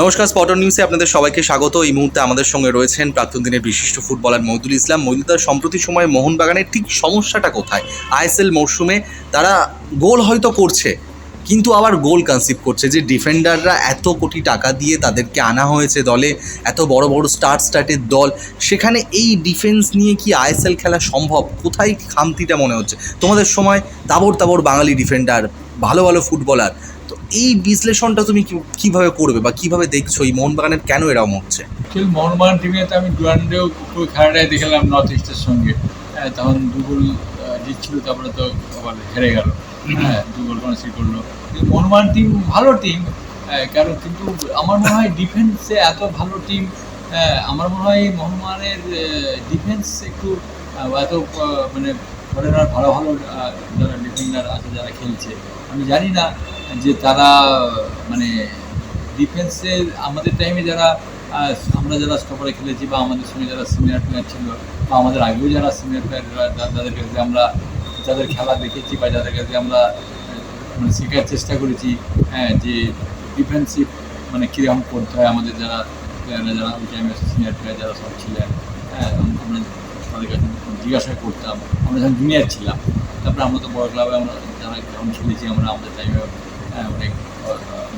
নমস্কার স্পটন নিউজে আপনাদের সবাইকে স্বাগত। এই মুহূর্তে আমাদের সঙ্গে রয়েছেন প্রাক্তন দিনের বিশিষ্ট ফুটবলার মহিদুল ইসলাম। মহিদুলদার সম্প্রতি সময়ে মোহনবাগানের ঠিক সমস্যাটা কোথায়? আইএসএল মরশুমে তারা গোল হয়তো করছে, কিন্তু আবার গোল কনসিভ করছে যে ডিফেন্ডাররা এত কোটি টাকা দিয়ে তাদেরকে আনা হয়েছে দলে, এত বড় বড় স্টার স্টার্টের দল। সেখানে এই ডিফেন্স নিয়ে কি আইএসএল খেলা সম্ভব? কোথায় খামতিটা মনে হচ্ছে? তোমাদের সময় তাবড় তাবড় বাঙালি ডিফেন্ডার, ভালো ভালো ফুটবলার এই বিশ্লেষণটা তুমি কীভাবে করবে বা কীভাবে দেখছ? এই মোহনবাগানের কেন এরকম হচ্ছে? মোহনবাগান টিমে আমি ডুরান্ডেও পুরো খেলাটাই দেখলাম নর্থ ইস্টের সঙ্গে। হ্যাঁ তখন দু গোল জিতছিল তারপরে তো হেরে গেল। হ্যাঁ দু গোল কনসিড করল। মোহনবাগান টিম ভালো টিম কারণ কিন্তু আমার মনে হয় ডিফেন্সে এত ভালো টিম আমার মনে হয় মোহনবাগানের ডিফেন্স একটু এত মানে ফরেনার ভালো ভালো যারা ডিফেন্ডার আছে যারা খেলছে। আমি জানি না যে তারা মানে ডিফেন্সে আমাদের টাইমে যারা আমরা যারা স্টপারে খেলেছি বা আমাদের সঙ্গে যারা সিনিয়র প্লেয়ার ছিল বা আমাদের আগেও যারা সিনিয়র প্লেয়ার যাদের কাছে আমরা যাদের খেলা দেখেছি বা যাদের কাছে আমরা মানে শেখার চেষ্টা করেছি হ্যাঁ যে ডিফেন্সিভ মানে কীরকম করতে হয় আমাদের যারা প্লেয়াররা যারা ওই টাইমে সিনিয়র প্লেয়ার যারা সব ছিলেন হ্যাঁ আমরা তাদের কাছে জিজ্ঞাসা করতাম, আমরা যখন জুনিয়র ছিলাম, তারপরে আমরা তো বড় ক্লাবে আমরা যারা যখন খেলেছি, আমরা আমাদের টাইমে হ্যাঁ অনেক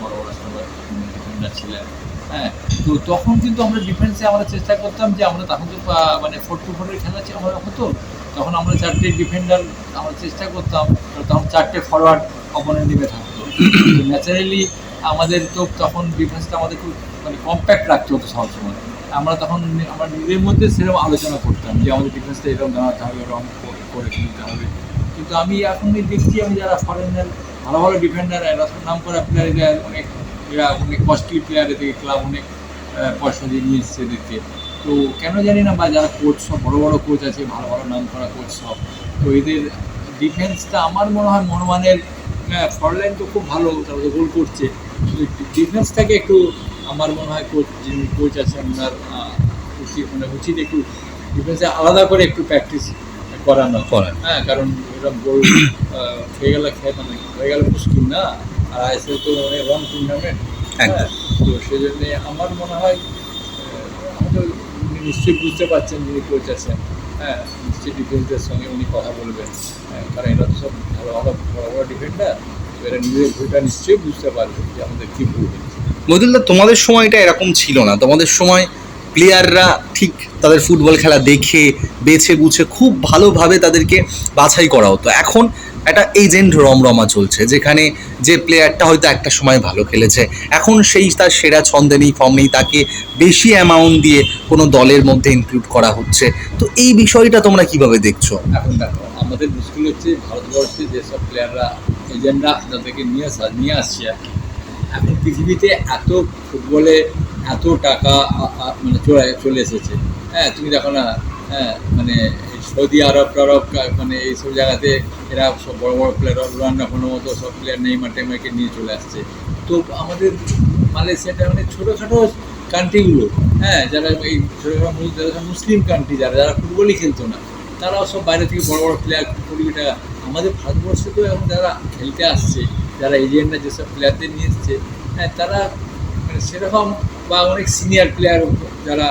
বড় বড় সবাই ছিলেন। হ্যাঁ তো তখন কিন্তু আমরা ডিফেন্সে আমরা চেষ্টা করতাম যে আমরা তখন তো মানে ফোর টু ফোরের খেলা আমরা হতো, তখন আমরা চারটে ডিফেন্ডার আমরা চেষ্টা করতাম, তখন চারটে ফরওয়ার্ড অপোনেন্ট দিকে থাকতো। ন্যাচারালি আমাদের তো তখন ডিফেন্সটা আমাদের খুব মানে কম্প্যাক্ট রাখতে হতো সবসময়। আমরা তখন আমরা নিজের মধ্যে সেরকম আলোচনা করতাম যে আমাদের ডিফেন্সটা এরকম দাঁড়াতে হবে এরকম করে- খেলতে হবে। কিন্তু আমি এখন দেখছি আমি যারা ফরেনার ভালো ভালো ডিফেন্ডার এরা নাম করা প্লেয়ার অনেক, এরা অনেক কস্টলি প্লেয়ার এদেরকে ক্লাব অনেক পয়সা দিয়ে নিয়ে এসছে এদেরকে। তো কেন জানি না, বা যারা কোচ সব, বড় বড় কোচ আছে, ভালো ভালো নাম করা কোচ সব, তো এদের ডিফেন্সটা আমার মনে হয় মনোমানের ফরলাইন তো খুব ভালো, তারা তো গোল করছে। ডিফেন্সটাকে একটু আমার মনে হয় কোচ যিনি কোচ আছেন, ওনার উচিত মানে উচিত একটু ডিফেন্সে আলাদা করে একটু প্র্যাকটিস করানো। হ্যাঁ কারণ এরকম গোল আহ, খেয়ে গেলে খেয়ে মানে হয়ে গেলে মুশকিল না আর আইএসএল তো অনেক রং টুর্নামেন্ট হ্যাঁ তো সেই জন্যে আমার মনে হয় উনি নিশ্চয়ই বুঝতে পারছেন যিনি কোচ আছেন। হ্যাঁ নিশ্চয়ই ডিফেন্সের সঙ্গে উনি কথা বলবেন। হ্যাঁ, কারণ এরা তো সব ভালো ভালো বড় বড় ডিফেন্ডার তো এরা নিজের ভুলটা নিশ্চয়ই বুঝতে পারবে যে আমাদের কী ভুল মহিদুলদা তোমাদের সময়টা এরকম ছিল না। তোমাদের সময় প্লেয়াররা ঠিক তাদের ফুটবল খেলা দেখে, বেছে বুঝে খুব ভালোভাবে তাদেরকে বাছাই করা হতো। এখন একটা এজেন্ট রমরমা চলছে, যেখানে যে প্লেয়ারটা হয়তো একটা সময় ভালো খেলেছে, এখন সেই তার সেরা ছন্দে নেই ফর্ম নেই, তাকে বেশি অ্যামাউন্ট দিয়ে কোনো দলের মধ্যে ইনক্লুড করা হচ্ছে। তো এই বিষয়টা তোমরা কীভাবে দেখছ? এখন দেখো, আমাদের মুশকিল হচ্ছে ভারতবর্ষে যেসব প্লেয়াররা এজেন্টরা তাদেরকে নিয়ে আসা নিয়ে আসছে, এখন পৃথিবীতে এত ফুটবলে এত টাকা মানে চলে চলে এসেছে। হ্যাঁ তুমি দেখো না হ্যাঁ মানে সৌদি আরব টারব মানে এইসব জায়গাতে এরা সব বড় বড় প্লেয়ার রোনাল্ডো কোনো মতো সব প্লেয়ার নেইমার টেমারকে নিয়ে চলে আসছে। তো আমাদের মালয়েশিয়াটা মানে ছোটোখাটো কান্ট্রিগুলো হ্যাঁ যারা এই ছোটোখাটো যারা মুসলিম কান্ট্রি যারা যারা ফুটবলই খেলতো না, তারাও সব বাইরে থেকে বড় বড় প্লেয়ার কোটি টাকা আমাদের ভারতবর্ষে তো এখন যারা খেলতে আসছে, যারা এজেন্টরা যেসব প্লেয়ারদের নিয়ে এসছে হ্যাঁ তারা মানে সেরকম বা অনেক সিনিয়র প্লেয়ার যারা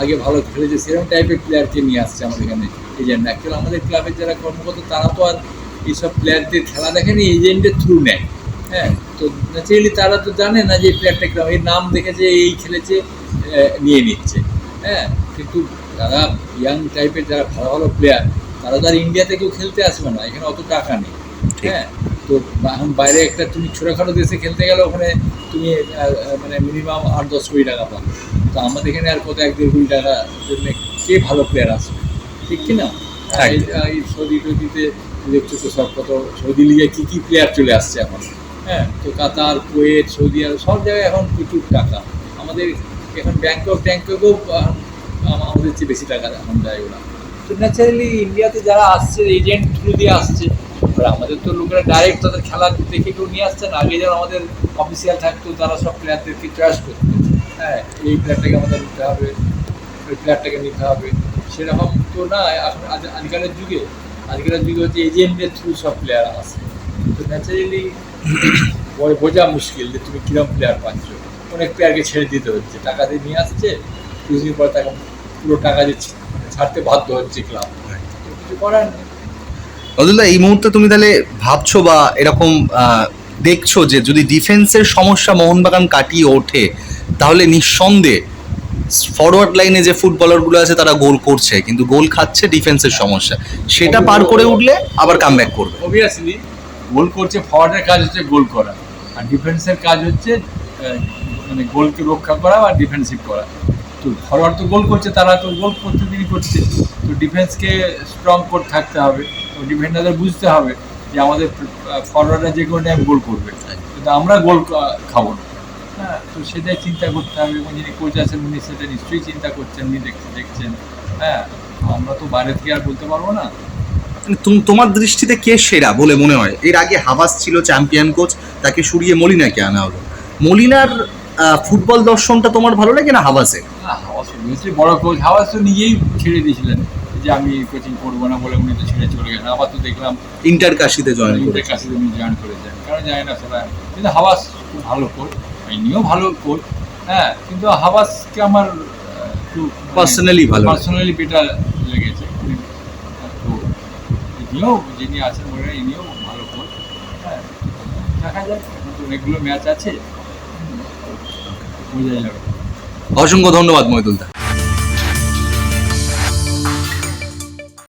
আগে ভালো খেলেছে সেরকম টাইপের প্লেয়ারকে নিয়ে আসছে আমাদের এখানে এজেন্ট অ্যাকচুয়ালি আমাদের ক্লাবের যারা কর্মকর্তা তারা তো আর এইসব প্লেয়ারদের খেলা দেখেনি এজেন্টের থ্রু নেয় হ্যাঁ তো ন্যাচারালি তারা তো জানে না যে এই প্লেয়ারটা কীরকম এই নাম দেখেছে এই খেলেছে নিয়ে নিচ্ছে। হ্যাঁ কিন্তু যারা ইয়াং টাইপের যারা ভালো ভালো প্লেয়ার তারা তো আর ইন্ডিয়াতে কেউ খেলতে আসবে না এখানে অত টাকা নেই। হ্যাঁ তো এখন বাইরে একটা তুমি ছোটোখাটো দেশে খেলতে গেলে ওখানে তুমি মানে মিনিমাম আট দশ কোটি টাকা পাবে তো আমাদের এখানে আর কত এক দেড় কোটি টাকা জন্য কে ভালো প্লেয়ার আসবে ঠিক কি না? এই সৌদি টৌদিতে দেখছ তো সব কত সৌদি লিগে কী কী প্লেয়ার চলে আসছে এখন? হ্যাঁ তো কাতার কুয়েত সৌদি আরব সব জায়গায় এখন প্রচুর টাকা। আমাদের এখন ব্যাংকক ট্যাংককেও আমাদের চেয়ে বেশি টাকা এখন দেয় ওরা। তো ন্যাচারালি ইন্ডিয়াতে যারা আসছে এজেন্ট থ্রু দিয়ে আসছে আর আমাদের তো লোকেরা ডাইরেক্ট তাদের খেলা দেখে কেউ নিয়ে আসছে না। আগে যারা আমাদের অফিসিয়াল থাকতো, তারা সব প্লেয়ারদেরকে চয়েস করতো। হ্যাঁ এই প্লেয়ারটাকে আমাদের নিতে হবে, ওই প্লেয়ারটাকে নিতে হবে। সেরকম তো না আজকালের যুগে। আজকালের যুগে হচ্ছে এজেন্টের থ্রু সব প্লেয়ার আসে তো ন্যাচারালি বোঝা মুশকিল যে তুমি কীরকম প্লেয়ার পাচ্ছ। অনেক প্লেয়ারকে ছেড়ে দিতে হচ্ছে, টাকা দিয়ে নিয়ে আসছে, কিছুদিন পর তাকে পুরো টাকা দিয়ে ছাড়তে বাধ্য হচ্ছে ক্লাব কিছু করার নেই। নজরুলদা এই মুহূর্তে তুমি তাহলে ভাবছ বা এরকম দেখছ যে যদি ডিফেন্সের সমস্যা মোহনবাগান কাটিয়ে ওঠে তাহলে নিঃসন্দেহে ফরওয়ার্ড লাইনে যে ফুটবলারগুলো আছে তারা গোল করছে কিন্তু গোল খাচ্ছে ডিফেন্সের সমস্যা। সেটা পার করে উঠলে আবার কাম ব্যাক করবে। অবভিয়াসলি গোল করছে ফরওয়ার্ডের কাজ হচ্ছে গোল করা। আর ডিফেন্সের কাজ হচ্ছে মানে গোলকে রক্ষা করা আর ডিফেন্সিভ করা। তো ফরওয়ার্ড তো গোল করছে তারা তো গোল প্রতিদিনই করছে। তো ডিফেন্সকে স্ট্রং করে থাকতে হবে। ডিফেন্ডারদের বুঝতে হবে যে আমাদের ফরওয়ার্ডরা যে কোনো টাইম গোল করবে। কিন্তু আমরা গোল খাব না। হ্যাঁ তো সেটাই চিন্তা করতে হবে। এবং যিনি কোচ আছেন উনি সেটা নিশ্চয়ই চিন্তা করছেন উনি দেখ- দেখছেন। হ্যাঁ আমরা তো বাইরে থেকে আর বলতে পারব না। মানে তুম- তোমার দৃষ্টিতে কে সেরা বলে মনে হয়? এর আগে হাবাস ছিল চ্যাম্পিয়ন কোচ তাকে সরিয়ে মলিনাকে আনা হলো। মলিনার ফুটবল দর্শনটা তোমার ভালো লাগে না হাবাসে না, হাওয়াস বড় কোচ হাওয়াস তো নিজেই ছেড়ে দিয়েছিলেন। যে আমি কোচিং করব না বলে উনি তো ছেড়ে চলে গেলেন। আবার তো দেখলাম ইন্টার কাশিতে জয়েন ইন্টার কাশিতে উনি জয়েন করেছেন। কারণ জানি না সেটা কিন্তু হাওয়াস খুব ভালো কোচ ইনিও ভালো কোচ হ্যাঁ কিন্তু হাওয়াসকে আমার একটু Personally ভালো। পার্সোনালি বেটার লেগেছে। তো ইনিও যিনি আছেন মনে হয় ইনিও ভালো কোচ হ্যাঁ দেখা যাক অনেকগুলো ম্যাচ আছে। বোঝা যাবে। অসংখ্য ধন্যবাদ মহিদুলদা